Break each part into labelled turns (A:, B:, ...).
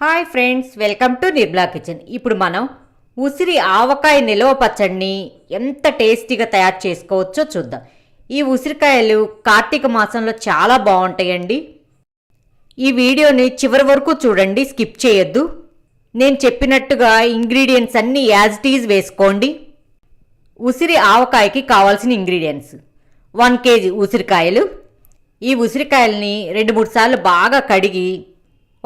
A: Hi friends welcome to Nirmala kitchen. ఇప్పుడు మనం ఉసిరి ఆవకాయ నిలవ పచ్చడిని ఎంత టేస్టీగా తయారు చేసుకోవచ్చో చూద్దాం. ఈ ఉసిరికాయలు కార్తీక మాసంలో చాలా బాగుంటాయండి. ఈ వీడియోని చివరి వరకు చూడండి స్కిప్ చేయొద్దు. నేను చెప్పినట్టుగా ఇంగ్రీడియంట్స్ అన్నీ యాజ్ టీజ్ వేసుకోండి. ఉసిరి ఆవకాయకి కావాల్సిన ఇంగ్రీడియంట్స్. వన్ కేజీ ఉసిరికాయలు. ఈ ఉసిరికాయల్ని రెండు మూడు సార్లు బాగా కడిగి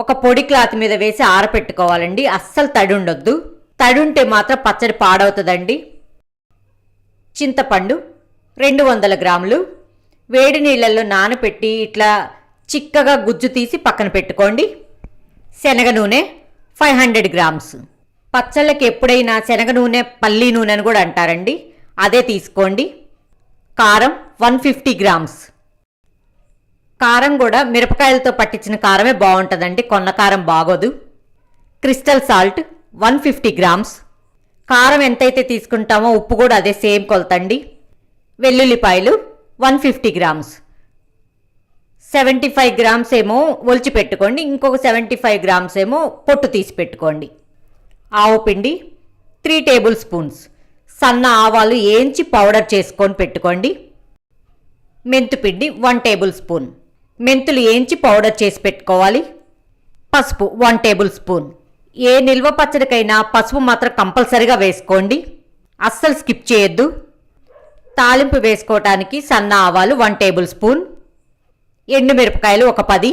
A: ఒక పొడి క్లాత్ మీద వేసి ఆరపెట్టుకోవాలండి. అస్సలు తడి ఉండొద్దు తడి ఉంటే మాత్రం పచ్చడి పాడవుతుందండి. చింతపండు రెండు వందల గ్రాములు. వేడి నీళ్ళల్లో నానబెట్టి ఇట్లా చిక్కగా గుజ్జు తీసి పక్కన పెట్టుకోండి. శనగ నూనె ఫైవ్ హండ్రెడ్ గ్రామ్స్. పచ్చళ్ళకి ఎప్పుడైనా శనగ నూనె పల్లి నూనె అని కూడా అంటారండి. అదే తీసుకోండి. కారం వన్ ఫిఫ్టీ గ్రామ్స్. కారం కూడా మిరపకాయలతో పట్టించిన కారమే బాగుంటుందండి. కొన్న కారం బాగోదు. Crystal salt one fifty grams. కారం ఎంతైతే తీసుకుంటామో ఉప్పు కూడా అదే సేమ్ కొలతండి. వెల్లుల్లిపాయలు one fifty grams. Seventy five grams ఏమో ఒలిచి పెట్టుకోండి. ఇంకొక సెవెంటీ ఫైవ్ గ్రామ్స్ ఏమో పొట్టు తీసి పెట్టుకోండి. ఆవు పిండి త్రీ టేబుల్ స్పూన్స్. సన్న ఆవాలు ఏంచి పౌడర్ చేసుకొని పెట్టుకోండి. మెంతుపిండి వన్ టేబుల్ స్పూన్. మెంతులు ఏంచి పౌడర్ చేసి పెట్టుకోవాలి? పసుపు వన్ టేబుల్ స్పూన్ ఏ నిల్వ పచ్చడికైనా పసుపు మాత్రం కంపల్సరిగా వేసుకోండి. అస్సలు స్కిప్ చేయొద్దు. తాలింపు వేసుకోవటానికి సన్న ఆవాలు వన్ టేబుల్ స్పూన్ ఎండుమిరపకాయలు ఒక పది.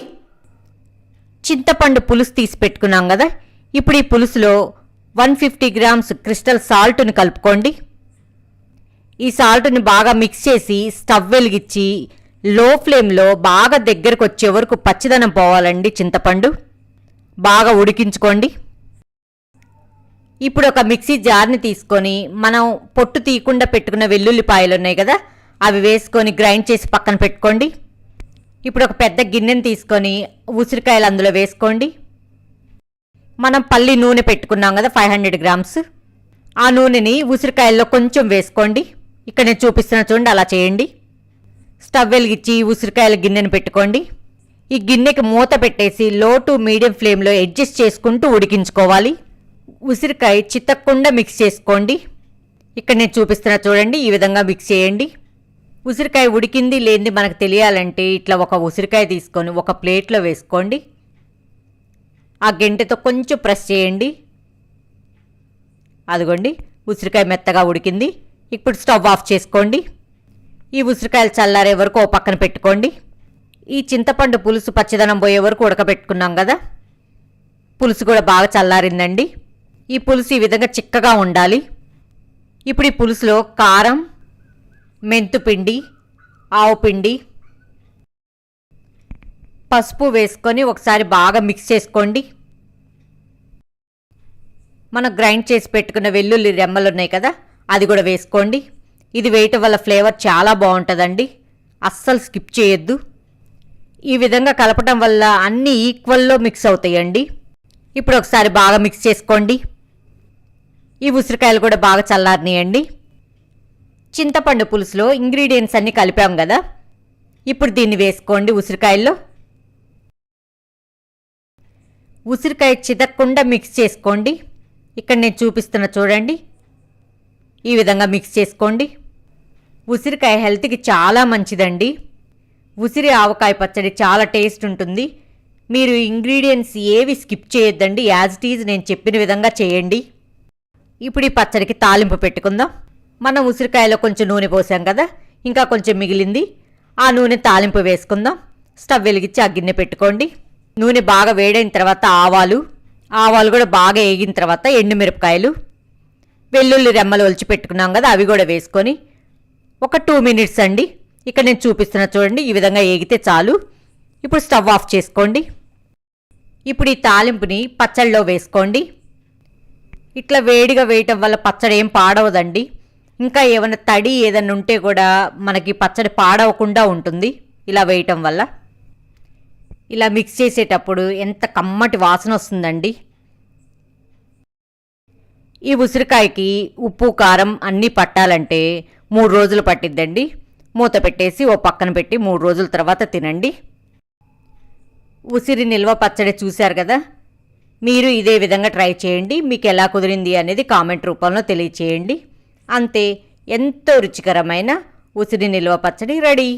A: చింతపండు పులుసు తీసి పెట్టుకున్నాం కదా? ఇప్పుడు ఈ పులుసులో వన్ ఫిఫ్టీ గ్రామ్స్ క్రిస్టల్ సాల్ట్ని కలుపుకోండి. ఈ సాల్ట్ని బాగా మిక్స్ చేసి స్టవ్ వెలిగించి లో ఫ్లేమ్లో బాగా దగ్గరకు వచ్చే వరకు పచ్చిదనం పోవాలండి చింతపండు. బాగా ఉడికించుకోండి. ఇప్పుడు ఒక మిక్సీ జార్ని తీసుకొని మనం పొట్టు తీయకుండా పెట్టుకున్న వెల్లుల్లిపాయలు ఉన్నాయి కదా అవి వేసుకొని గ్రైండ్ చేసి పక్కన పెట్టుకోండి. ఇప్పుడు ఒక పెద్ద గిన్నెని తీసుకొని ఉసిరికాయలు అందులో వేసుకోండి. మనం పల్లి నూనె పెట్టుకున్నాం కదా ఫైవ్ హండ్రెడ్ గ్రామ్స్. ఆ నూనెని ఉసిరికాయల్లో కొంచెం వేసుకోండి. ఇక్కడ నేను చూపిస్తున్న చూడండి అలా చేయండి. స్టవ్ వెలిగించి ఉసిరికాయల గిన్నెను పెట్టుకోండి. ఈ గిన్నెకి మూత పెట్టేసి లో టు మీడియం ఫ్లేమ్లో అడ్జస్ట్ చేసుకుంటూ ఉడికించుకోవాలి. ఉసిరికాయ చిత్తకుండా మిక్స్ చేసుకోండి. ఇక్కడ నేను చూపిస్తున్నా చూడండి ఈ విధంగా మిక్స్ చేయండి. ఉసిరికాయ ఉడికింది లేనిది మనకు తెలియాలంటే ఇట్లా ఒక ఉసిరికాయ తీసుకొని ఒక ప్లేట్లో వేసుకోండి. ఆ గెంటెతో కొంచెం ప్రెస్ చేయండి. అదిగోండి ఉసిరికాయ మెత్తగా ఉడికింది. ఇప్పుడు స్టవ్ ఆఫ్ చేసుకోండి. ఈ ఉసిరికాయలు చల్లారే వరకు ఓ పక్కన పెట్టుకోండి. ఈ చింతపండు పులుసు పచ్చదనం పోయే వరకు ఉడకబెట్టుకున్నాం కదా? పులుసు కూడా బాగా చల్లారిందండి. ఈ పులుసు ఈ విధంగా చిక్కగా ఉండాలి. ఇప్పుడు ఈ పులుసులో కారం మెంతుపిండి ఆవు పిండి పసుపు వేసుకొని ఒకసారి బాగా మిక్స్ చేసుకోండి. మనం గ్రైండ్ చేసి పెట్టుకున్న వెల్లుల్లి రెమ్మలు ఉన్నాయి కదా అది కూడా వేసుకోండి. ఇది వేయటం వల్ల ఫ్లేవర్ చాలా బాగుంటుందండి. అస్సలు స్కిప్ చేయొద్దు. ఈ విధంగా కలపటం వల్ల అన్నీ ఈక్వల్లో మిక్స్ అవుతాయండి. ఇప్పుడు ఒకసారి బాగా మిక్స్ చేసుకోండి. ఈ ఉసిరికాయలు కూడా బాగా చల్లారనియండి. చింతపండు పులుసులో ఇంగ్రీడియంట్స్ అన్నీ కలిపాం కదా. ఇప్పుడు దీన్ని వేసుకోండి ఉసిరికాయల్లో. ఉసిరికాయ చిదక్కుండా మిక్స్ చేసుకోండి. ఇక్కడ నేను చూపిస్తున్న చూడండి. ఈ విధంగా మిక్స్ చేసుకోండి. ఉసిరికాయ హెల్త్కి చాలా మంచిదండి. ఉసిరి ఆవకాయ పచ్చడి చాలా టేస్ట్ ఉంటుంది. మీరు ఇంగ్రీడియంట్స్ ఏవి స్కిప్ చేయొద్దండి. యాజ్ ఇట్ ఈజ్ నేను చెప్పిన విధంగా చేయండి. ఇప్పుడు ఈ పచ్చడికి తాలింపు పెట్టుకుందాం. మనం ఉసిరికాయలో కొంచెం నూనె పోసాం కదా ఇంకా కొంచెం మిగిలింది. ఆ నూనె తాలింపు వేసుకుందాం. స్టవ్ వెలిగించి ఆ గిన్నె పెట్టుకోండి. నూనె బాగా వేడైన తర్వాత ఆవాలు. ఆవాలు కూడా బాగా వేగిన తర్వాత ఎండుమిరపకాయలు. వెల్లుల్లి రెమ్మలు ఒలిచి పెట్టుకున్నాం కదా అవి కూడా వేసుకొని ఒక టూ మినిట్స్ అండి. ఇక్కడ నేను చూపిస్తున్నా చూడండి ఈ విధంగా ఏగితే చాలు. ఇప్పుడు స్టవ్ ఆఫ్ చేసుకోండి. ఇప్పుడు ఈ తాలింపుని పచ్చళ్ళలో వేసుకోండి. ఇట్లా వేడిగా వేయటం వల్ల పచ్చడి ఏం పాడవదండి. ఇంకా ఏమైనా తడి ఏదైనా ఉంటే కూడా మనకి పచ్చడి పాడవకుండా ఉంటుంది ఇలా వేయటం వల్ల. ఇలా మిక్స్ చేసేటప్పుడు ఎంత కమ్మటి వాసన వస్తుందండి. ఈ ఉసిరికాయకి ఉప్పు కారం అన్నీ పట్టాలంటే మూడు రోజులు పట్టిద్దండి. మూత పెట్టేసి ఓ పక్కన పెట్టి మూడు రోజుల తర్వాత తినండి. ఉసిరి నిల్వ పచ్చడి చూశారు కదా? మీరు ఇదే విధంగా ట్రై చేయండి. మీకు ఎలా కుదిరింది అనేది కామెంట్ రూపంలో తెలియచేయండి. అంతే ఎంతో రుచికరమైన ఉసిరి నిల్వ పచ్చడి రెడీ.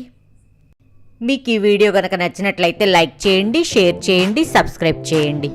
A: మీకు ఈ వీడియో కనుక నచ్చినట్లయితే లైక్ చేయండి షేర్ చేయండి సబ్స్క్రైబ్ చేయండి.